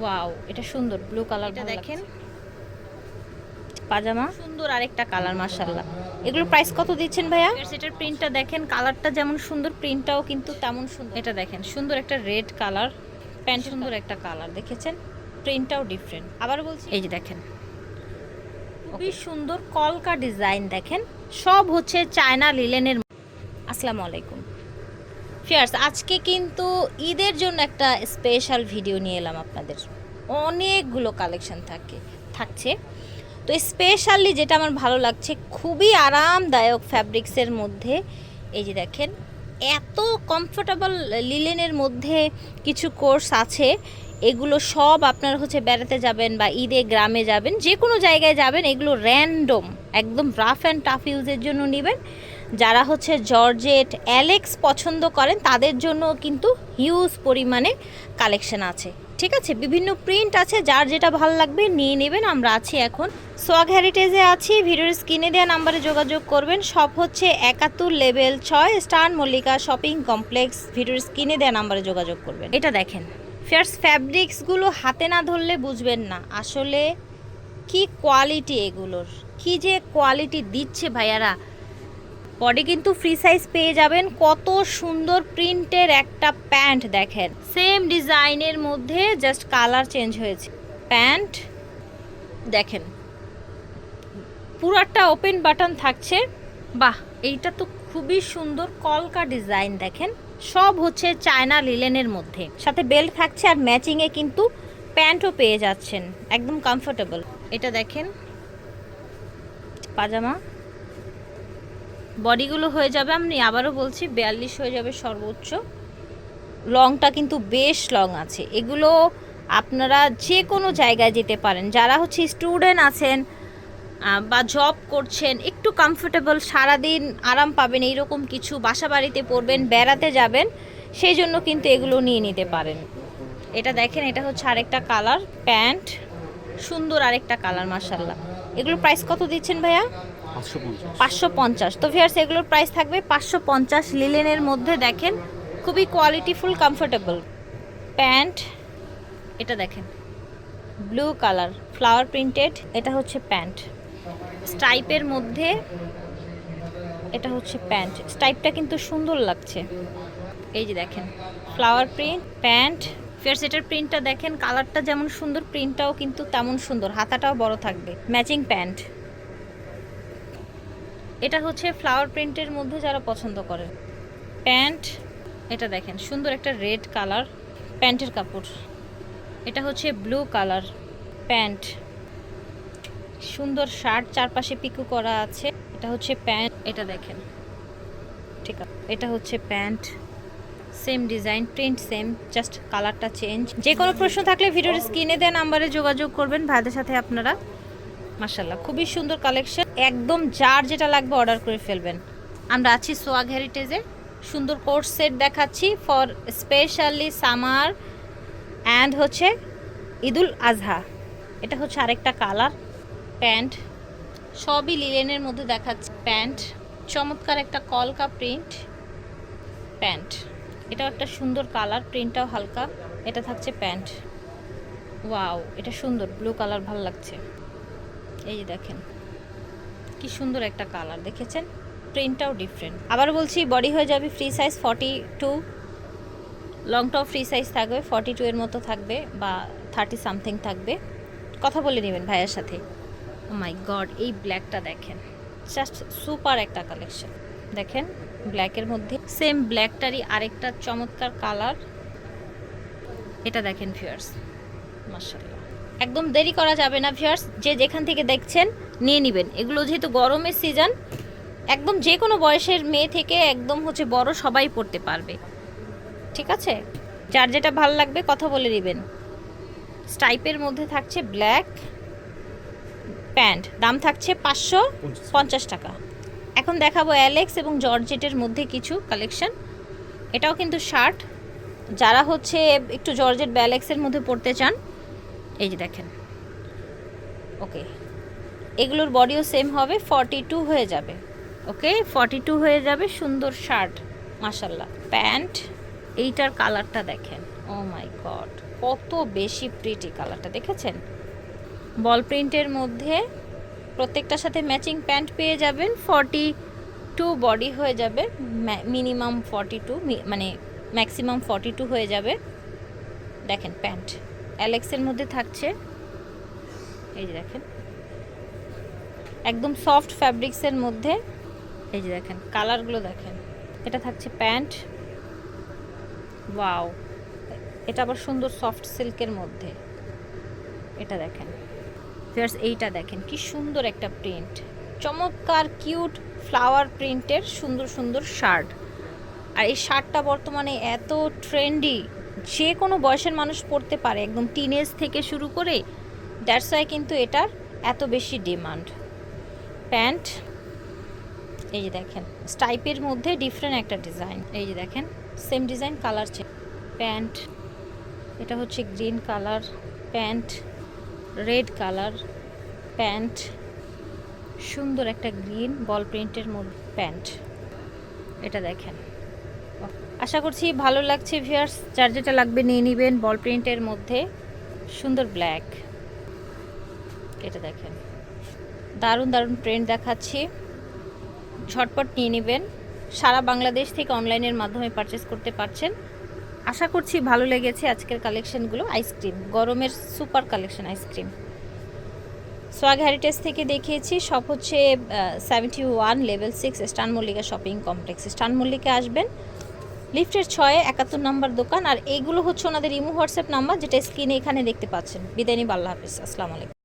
Wow এটা সুন্দর blue colour দেখেন। পাজামা? সুন্দর আরেকটা কালার মার্শাল্লাহ এগুলোর প্রাইস কত দিচ্ছেন ভাইয়া? সেটার প্রিন্টটা দেখেন কালারটা যেমন সুন্দর প্রিন্টটাও কিন্তু তেমন সুন্দর। এটা দেখেন সুন্দর একটা রেড কালার প্যান্ট সুন্দর একটা কালার দেখেছেন? প্রিন্টটাও ডিফারেন্ট আবার বলছি এই যে দেখেন। খুবই সুন্দর কলকা ডিজাইন দেখেন? সব হচ্ছে চায়না লিলেনের আসসালামু আলাইকুম। ফিয়ার্স, আজকে কিন্তু ঈদের জন্য একটা স্পেশাল ভিডিও নিয়ে এলাম আপনাদের। অনেকগুলো কালেকশন থাকে, থাকছে। তো স্পেশালি যেটা আমার ভালো লাগছে, খুবই আরামদায়ক ফ্যাব্রিক্সের মধ্যে, এই যে দেখেন, এত কমফোর্টেবল লিলেনের মধ্যে কিছু কোর্স আছে। এগুলো সব আপনার হচ্ছে বেড়াতে যাবেন বা ঈদে গ্রামে যাবেন যে কোনো জায়গায় যাবেন, এগুলো র্যান্ডম একদম রাফ অ্যান্ড টাফ ইউজের জন্য নেবেন। যারা হচ্ছে জর্জেট, অ্যালেক্স পছন্দ করেন, তাদের জন্য কিন্তু হিউজ পরিমাণে কালেকশন আছে। ঠিক আছে? বিভিন্ন প্রিন্ট আছে, যার যেটা ভালো লাগবে নিয়ে নেবেন। আমরা আছি এখন সোয়াগ হ্যারিটেজে আছি। ভিডিওর স্ক্রিনে দেওয়া নাম্বারে যোগাযোগ করবেন। সব হচ্ছে একাত্তর লেভেল ছয় স্টার মল্লিকা শপিং কমপ্লেক্স। ভিডিওর স্ক্রিনে দেওয়া নাম্বারে যোগাযোগ করবেন। এটা দেখেন, ফেয়ার্স ফ্যাব্রিক্সগুলো হাতে না ধরলে বুঝবেন না। আসলে কি কোয়ালিটি এগুলোর? কি যে কোয়ালিটি দিচ্ছে ভাইয়ারা? বডি কিন্তু ফ্রি সাইজ পেয়ে যাবেন। কত সুন্দর প্রিন্টের একটা প্যান্ট দেখেন। সেম ডিজাইনের মধ্যে জাস্ট কালার চেঞ্জ হয়েছে। প্যান্ট দেখেন। পুরাটা ওপেন বাটন থাকছে। বাহ, এইটা তো খুবই সুন্দর কলকা ডিজাইন দেখেন। সব হচ্ছে চায়না লিলেনের মধ্যে। সাথে বেল্ট থাকছে আর ম্যাচিংয়ে কিন্তু প্যান্টও পেয়ে যাচ্ছেন। একদম কমফোর্টেবল এটা দেখেন, পাজামা। বডিগুলো হয়ে যাবে, আমি আবারও বলছি, বিয়াল্লিশ হয়ে যাবে সর্বোচ্চ। লংটা কিন্তু বেশ লং আছে। এগুলো আপনারা যে কোনো জায়গায় যেতে পারেন। যারা হচ্ছে স্টুডেন্ট আছেন বা জব করছেন, একটু কমফোর্টেবল সারাদিন আরাম পাবেন, এইরকম কিছু বাসা বাড়িতে পড়বেন, বেড়াতে যাবেন, সেই জন্য কিন্তু এগুলো নিয়ে নিতে পারেন। এটা দেখেন, এটা হচ্ছে আরেকটা কালার প্যান্ট, সুন্দর আরেকটা কালার মার্শাল্লাহ এগুলোর প্রাইস কত দিচ্ছেন ভাইয়া? পাঁচশো পঞ্চাশ। তো ভিয়ার্স এগুলোর প্রাইস থাকবে পাঁচশো পঞ্চাশ লিলেনের মধ্যে দেখেন। খুবই কোয়ালিটিফুল কমফোর্টেবল প্যান্ট এটা দেখেন। ব্লু কালার ফ্লাওয়ার প্রিন্টেড এটা হচ্ছে প্যান্ট স্টাইপের মধ্যে এটা হচ্ছে প্যান্ট স্টাইপটা কিন্তু সুন্দর লাগছে। এই যে দেখেন ফ্লাওয়ার প্রিন্ট প্যান্ট ফের সেটার প্রিন্টটা দেখেন কালারটা যেমন সুন্দর প্রিন্টটাও কিন্তু তেমন সুন্দর, হাতাটাও বড় থাকবে। ম্যাচিং প্যান্ট এটা হচ্ছে ফ্লাওয়ার প্রিন্টের মধ্যে যারা পছন্দ করে প্যান্ট এটা দেখেন, সুন্দর একটা রেড কালার প্যান্টের কাপড়। এটা হচ্ছে ব্লু কালার প্যান্ট সুন্দর শার্ট চারপাশে পিকু করা আছে। এটা হচ্ছে প্যান্ট এটা দেখেন। ঠিক আছে, এটা হচ্ছে pant same design print same just কালারটা চেঞ্জ যে কোনো প্রশ্ন থাকলে ভিডিওর স্ক্রিনে দেওয়া নাম্বারে যোগাযোগ করবেন, ভাইদের সাথে আপনারা। মার্শাল্লাহ খুবই সুন্দর কালেকশন একদম যার যেটা লাগবে অর্ডার করে ফেলবেন। আমরা আছি সোয়াগ হেরিটেজে সুন্দর কোর্স সেট দেখাচ্ছি ফর স্পেশালি সামার অ্যান্ড হচ্ছে ঈদুল আজহা। এটা হচ্ছে আরেকটা কালার প্যান্ট। সবই লিলেনের মধ্যে দেখাচ্ছে, প্যান্ট। চমৎকার একটা কলকা প্রিন্ট প্যান্ট। এটাও একটা সুন্দর কালার, প্রিন্টটাও হালকা। এটা থাকছে প্যান্ট। ওয়াও, এটা সুন্দর, ব্লু কালার ভালো লাগছে। এই যে দেখেন, কি সুন্দর একটা কালার, দেখেছেন? প্রিন্টটাও ডিফারেন্ট। আবার বলছি, বডি হয়ে যাবে free size forty two. Long লংটাও free size থাকবে, ফর্টি টু এর মতো থাকবে বা থার্টি সামথিং থাকবে। কথা বলে নেবেন ভাইয়ের সাথে। মাই গড, এই ব্ল্যাকটা দেখেন। জাস্ট সুপার একটা কালেকশন। দেখেন ব্ল্যাকের মধ্যে। সেম ব্ল্যাকটারই আরেকটা চমৎকার কালার এটা দেখেন ভিউয়ার্স মার্শাল্লাহ একদম দেরি করা যাবে না ভিউয়ার্স যে যেখান থেকে দেখছেন নিয়ে নেবেন। এগুলো যেহেতু গরমের সিজন একদম যে কোনো বয়সের মেয়ে থেকে একদম হচ্ছে বড় সবাই পড়তে পারবে। ঠিক আছে? যার যেটা ভালো লাগবে কথা বলে নেবেন স্টাইপের মধ্যে থাকছে ব্ল্যাক প্যান্ট দাম থাকছে পাঁচশো পঞ্চাশ টাকা। এখন দেখাবো অ্যালেক্স এবং জর্জেটের মধ্যে কিছু কালেকশন এটাও কিন্তু শার্ট যারা হচ্ছে একটু জর্জেট বা অ্যালেক্সের মধ্যে পড়তে চান, এই যে দেখেন। ওকে এগুলোর বডিও সেম হবে ফর্টি টু হয়ে যাবে। ওকে ফর্টি টু হয়ে যাবে, সুন্দর শার্ট মাসাল্লাহ প্যান্ট এইটার কালারটা দেখেন। ও মাই গড কত বেশি প্রিটি কালারটা দেখেছেন? বল প্রিন্টের মধ্যে প্রত্যেকটার সাথে ম্যাচিং প্যান্ট পেয়ে যাবেন ফর্টি টু বডি হয়ে যাবে মিনিমাম ফর্টি টু মানে ম্যাক্সিমাম ফর্টি টু হয়ে যাবে। দেখেন প্যান্ট অ্যালেক্সের মধ্যে থাকছে, এই যে দেখেন, একদম সফট ফ্যাব্রিক্সের মধ্যে, এই যে দেখেন কালারগুলো দেখেন, এটা থাকছে প্যান্ট ওয়াও এটা আবার সুন্দর সফট সিল্কের মধ্যে, এটা দেখেন। ফিয়ার্স, এইটা দেখেন, কি সুন্দর একটা প্রিন্ট। চমৎকার, কিউট ফ্লাওয়ার প্রিন্টের সুন্দর সুন্দর শার্ট। আর এই শার্টটা বর্তমানে এত ট্রেন্ডি, যে কোনো বয়সের মানুষ পরতে পারে, একদম টিনেজ থেকে শুরু করে দ্যাটস ওয়াই কিন্তু এটার এত বেশি ডিমান্ড প্যান্ট, এই যে দেখেন, স্টাইপের মধ্যে ডিফারেন্ট একটা ডিজাইন এই যে দেখেন সেম ডিজাইন কালার প্যান্ট, এটা হচ্ছে green colour pant. Red colour pant, সুন্দর একটা গ্রিন বল প্রিন্টের প্যান্ট। এটা দেখেন। আশা করছি ভালো লাগছে ভিয়ার্স যার যেটা লাগবে নিয়ে নেবেন বল প্রিন্টের মধ্যে। সুন্দর ব্ল্যাক। এটা দেখেন। দারুণ দারুণ প্রিন্ট দেখাচ্ছি। ঝটপট নিয়ে নেবেন। সারা বাংলাদেশ থেকে অনলাইনের মাধ্যমে পারচেস করতে পারছেন। আশা করছি ভালো লেগেছে আজকের কালেকশনগুলো আইসক্রিম গরমের super collection ice cream swag heritage থেকে দেখিয়েছি সব হচ্ছে সেভেন্টি ওয়ান লেভেল সিক্স স্টান মল্লিকা শপিং কমপ্লেক্স স্টান মল্লিকা আসবেন লিফটের ছয়ে, একাত্তর নম্বর দোকান, আর এইগুলো হচ্ছে ওনাদের ইমো হোয়াটসঅ্যাপ নাম্বার, যেটা স্ক্রিনে এখানে দেখতে পাচ্ছেন। বিদায় নিব আল্লাহ হাফিজ, আসসালামু আলাইকুম।